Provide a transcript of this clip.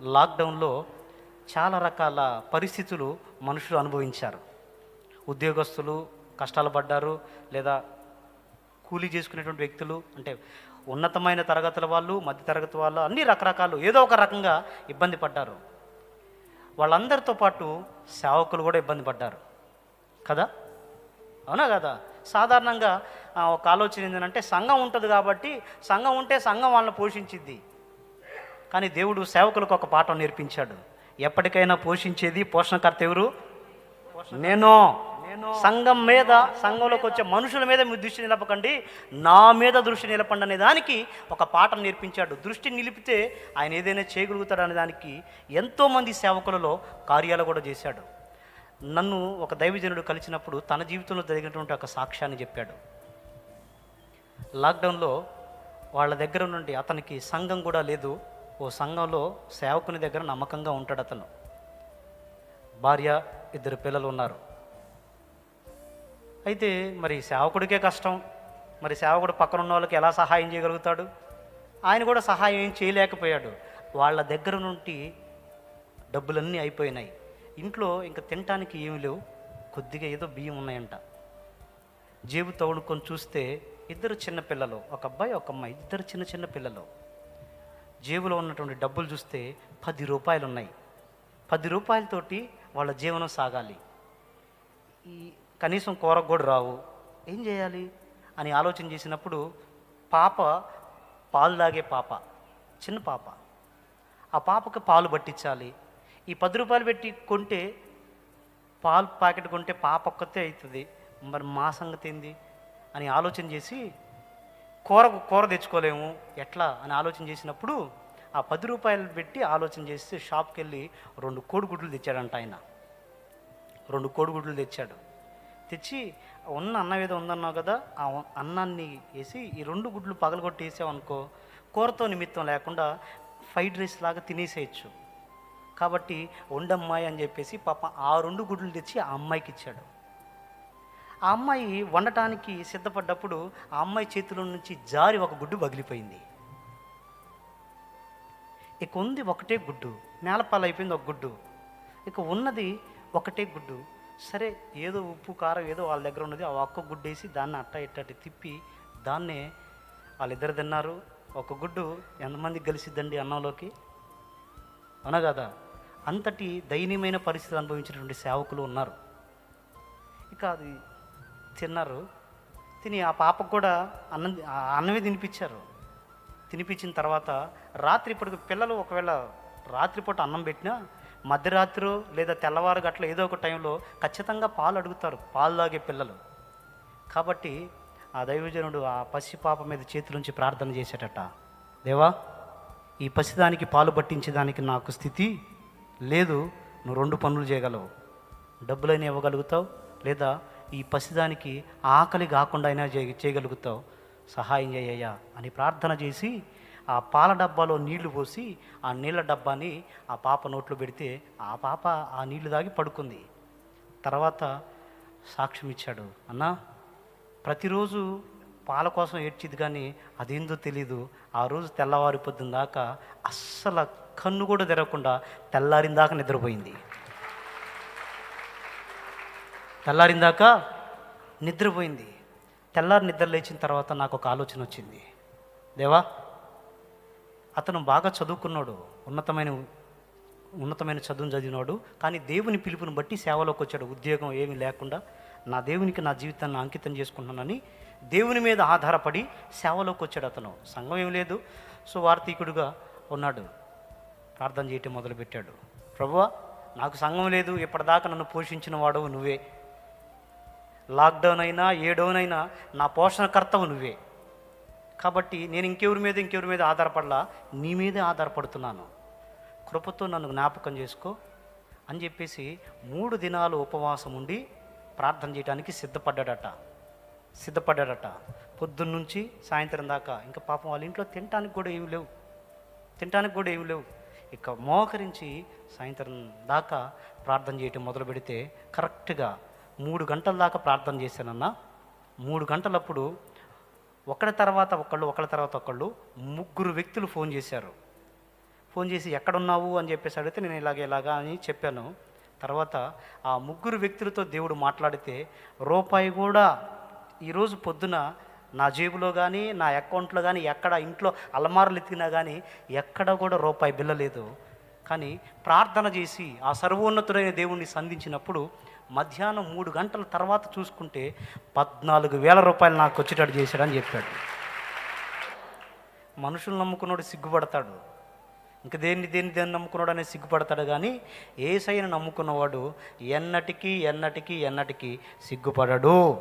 లాక్డౌన్లో చాలా రకాల పరిస్థితులు మనుషులు అనుభవించారు. ఉద్యోగస్తులు కష్టాలు పడ్డారు లేదా కూలీ చేసుకునేటువంటి వ్యక్తులు అంటే ఉన్నతమైన తరగతుల వాళ్ళు మధ్య తరగతి వాళ్ళు అన్ని రకరకాలు ఏదో ఒక రకంగా ఇబ్బంది పడ్డారు. వాళ్ళందరితో పాటు సేవకులు కూడా ఇబ్బంది పడ్డారు. కదా? అవునా కదా? సాధారణంగా ఒక ఆలోచన ఏంటంటే సంఘం ఉంటుంది కాబట్టి సంఘం ఉంటే సంఘం వాళ్ళని పోషించిద్ది. కానీ దేవుడు సేవకులకు ఒక పాఠం నేర్పించాడు. ఎప్పటికైనా పోషించేది పోషణకర్త ఎవరు? నేను. సంఘం మీద సంఘంలోకి వచ్చే మనుషుల మీద మీ దృష్టి నిలపకండి. నా మీద దృష్టి నిలపండి అనే దానికి ఒక పాఠం నేర్పించాడు. దృష్టి నిలిపితే ఆయన ఏదైనా చేయగలుగుతాడు అనే దానికి ఎంతోమంది సేవకులలో కార్యాలు కూడా చేశాడు. నన్ను ఒక దైవజనుడు కలిసినప్పుడు తన జీవితంలో జరిగినటువంటి ఒక సాక్ష్యాన్ని చెప్పాడు. లాక్డౌన్లో వాళ్ళ దగ్గర నుండి అతనికి సంఘం కూడా లేదు. ఓ సంఘంలో సేవకుని దగ్గర నమ్మకంగా ఉంటాడు అతను. భార్య ఇద్దరు పిల్లలు ఉన్నారు. అయితే మరి సేవకుడికే కష్టం. మరి సేవకుడు పక్కన ఉన్న వాళ్ళకి ఎలా సహాయం చేయగలుగుతాడు? ఆయన కూడా సహాయం ఏం చేయలేకపోయాడు. వాళ్ళ దగ్గర నుండి డబ్బులన్నీ అయిపోయినాయి. ఇంట్లో ఇంకా తినటానికి ఏమి లేవు. కొద్దిగా ఏదో బియ్యం ఉన్నాయంట. జేబు తవుడుకొని చూస్తే ఇద్దరు చిన్న పిల్లలు. ఒక అబ్బాయి ఒక అమ్మాయి. ఇద్దరు చిన్న చిన్న పిల్లలు. జేబులో ఉన్నటువంటి డబ్బులు చూస్తే పది రూపాయలు ఉన్నాయి పది రూపాయలతోటి వాళ్ళ జీవనం సాగాలి. ఈ కనీసం కూరకు కూడా రావు. ఏం చేయాలి? అని ఆలోచన చేసినప్పుడు పాప పాలు తాగే పాప చిన్న పాప. ఆ పాపకు పాలు పట్టించాలి. ఈ పది రూపాయలు పెట్టి కొంటే పాలు ప్యాకెట్ కొంటే పాప ఒక్కతే అవుతుంది. మరి మా సంగతి ఏంది? అని ఆలోచన చేసి కూర కూర తెచ్చుకోలేము ఎట్లా అని ఆలోచన చేసినప్పుడు ఆ పది రూపాయలు పెట్టి ఆలోచన చేస్తే షాప్కి వెళ్ళి రెండు కోడిగుడ్లు తెచ్చాడంట ఆయన. రెండు కోడిగుడ్లు తెచ్చాడు. తెచ్చి ఉన్న అన్నం ఏదో ఉందన్నావు కదా ఆ అన్నాన్ని వేసి ఈ రెండు గుడ్లు పగలగొట్టి వేసామనుకో కూరతో నిమిత్తం లేకుండా ఫ్రైడ్ రైస్ లాగా తినేసేయచ్చు. కాబట్టి వండమ్మాయి అని చెప్పేసి పాప ఆ రెండు గుడ్లు తెచ్చి ఆ అమ్మాయికి ఇచ్చాడు. ఆ అమ్మాయి వండటానికి సిద్ధపడ్డప్పుడు ఆ అమ్మాయి చేతిలో నుంచి జారి ఒక గుడ్డు పగిలిపోయింది. ఇక ఉంది ఒకటే గుడ్డు నేలపాలు అయిపోయింది ఒక గుడ్డు. ఇక ఉన్నది ఒకటే గుడ్డు. సరే ఏదో ఉప్పు కారం ఏదో వాళ్ళ దగ్గర ఉన్నది ఆ ఒక్క గుడ్డు వేసి దాన్ని అట్ట ఇట్టటి తిప్పి దాన్నే వాళ్ళిద్దరు తిన్నారు. ఒక గుడ్డు ఎంతమంది కలిసిద్దండి అన్నంలోకి? అవునా కదా? అంతటి దయనీయమైన పరిస్థితి అనుభవించినటువంటి సేవకులు ఉన్నారు. ఇక అది తిన్నారు. తిని ఆ పాపకు కూడా అన్నం ఆ అన్నమే తినిపించారు. తినిపించిన తర్వాత రాత్రి ఇప్పటికి పిల్లలు ఒకవేళ రాత్రిపూట అన్నం పెట్టినా మధ్యరాత్రి లేదా తెల్లవారు గట్ల ఏదో ఒక టైంలో ఖచ్చితంగా పాలు అడుగుతారు పాలు తాగే పిల్లలు. కాబట్టి ఆ దైవజనుడు ఆ పసి పాప మీద చేతులుంచి ప్రార్థన చేసేటట. దేవా ఈ పసిదానికి పాలు పట్టించేదానికి నాకు స్థితి లేదు నువ్వు రెండు పనులు చేయగలవు. డబ్బులైనా ఇవ్వగలుగుతావు లేదా ఈ పసిదానికి ఆకలి కాకుండా అయినా చేయ చేయగలుగుతావు. సహాయం చేయ్యా అని ప్రార్థన చేసి ఆ పాల డబ్బాలో నీళ్ళు పోసి ఆ నీళ్ళ డబ్బాని ఆ పాప నోట్లో పెడితే ఆ పాప ఆ నీళ్ళు తాగి పడుకుంది. తర్వాత సాక్ష్యం ఇచ్చాడు అన్నా ప్రతిరోజు పాల కోసం ఏడ్చిది కానీ అదేందో తెలీదు. ఆ రోజు తెల్లవారి పొద్దున్న దాకా అస్సలు కన్ను కూడా తెరవకుండా తెల్లారిన దాకా నిద్రపోయింది. తెల్లారిందాక నిద్రపోయింది. తెల్లారి నిద్ర లేచిన తర్వాత నాకు ఒక ఆలోచన వచ్చింది. దేవా అతను బాగా చదువుకున్నాడు ఉన్నతమైన ఉన్నతమైన చదువును చదివినాడు కానీ దేవుని పిలుపుని బట్టి సేవలోకి వచ్చాడు. ఉద్యోగం ఏమీ లేకుండా నా దేవునికి నా జీవితాన్ని అంకితం చేసుకుంటున్నానని దేవుని మీద ఆధారపడి సేవలోకి వచ్చాడు అతను. సంఘం ఏం లేదు. సో వార్తీకుడుగా ఉన్నాడు. ప్రార్థన చేయటం మొదలుపెట్టాడు. ప్రభువా నాకు సంఘం లేదు. ఇప్పటిదాకా నన్ను పోషించిన వాడు నువ్వే. లాక్డౌన్ అయినా ఏ డౌన్ అయినా నా పోషణకర్తవు నువ్వే. కాబట్టి నేను ఇంకెవరి మీద ఇంకెవరి మీద ఆధారపడలా? నీ మీదే ఆధారపడుతున్నాను. కృపతో నన్ను జ్ఞాపకం చేసుకో అని చెప్పేసి మూడు దినాలు ఉపవాసం ఉండి ప్రార్థన చేయడానికి సిద్ధపడ్డాడట. సిద్ధపడ్డాడట. పొద్దున్నుంచి సాయంత్రం దాకా ఇంకా పాపం వాళ్ళ ఇంట్లో తినటానికి కూడా ఏమి లేవు. తినటానికి కూడా ఏమి లేవు. ఇక మోకరించి సాయంత్రం దాకా ప్రార్థన చేయటం మొదలు పెడితే కరెక్ట్గా మూడు గంటల దాకా ప్రార్థన చేశానన్న. మూడు గంటలప్పుడు ఒకటి తర్వాత ఒకళ్ళు ఒకళ్ళ తర్వాత ఒకళ్ళు ముగ్గురు వ్యక్తులు ఫోన్ చేశారు. ఫోన్ చేసి ఎక్కడున్నావు? అని చెప్పేసి అడిగితే నేను ఇలాగ ఇలాగా అని చెప్పాను. తర్వాత ఆ ముగ్గురు వ్యక్తులతో దేవుడు మాట్లాడితే రూపాయి కూడా ఈరోజు పొద్దున నా జేబులో కానీ నా అకౌంట్లో కానీ ఎక్కడ ఇంట్లో అలమారులు ఎత్తినా కానీ ఎక్కడ కూడా రూపాయి బిల్ల లేదు కానీ ప్రార్థన చేసి ఆ సర్వోన్నతుడైన దేవుణ్ణి సంధించినప్పుడు మధ్యాహ్నం మూడు గంటల తర్వాత చూసుకుంటే పద్నాలుగు వేల రూపాయలు నాకు వచ్చేటట్టు చేశాడని చెప్పాడు. మనుషులు నమ్ముకున్నాడు సిగ్గుపడతాడు. ఇంక దేన్ని దేన్ని దేన్ని నమ్ముకున్నాడు అనేది సిగ్గుపడతాడు కానీ ఏసైని నమ్ముకున్నవాడు ఎన్నటికీ ఎన్నటికీ ఎన్నటికీ సిగ్గుపడడు.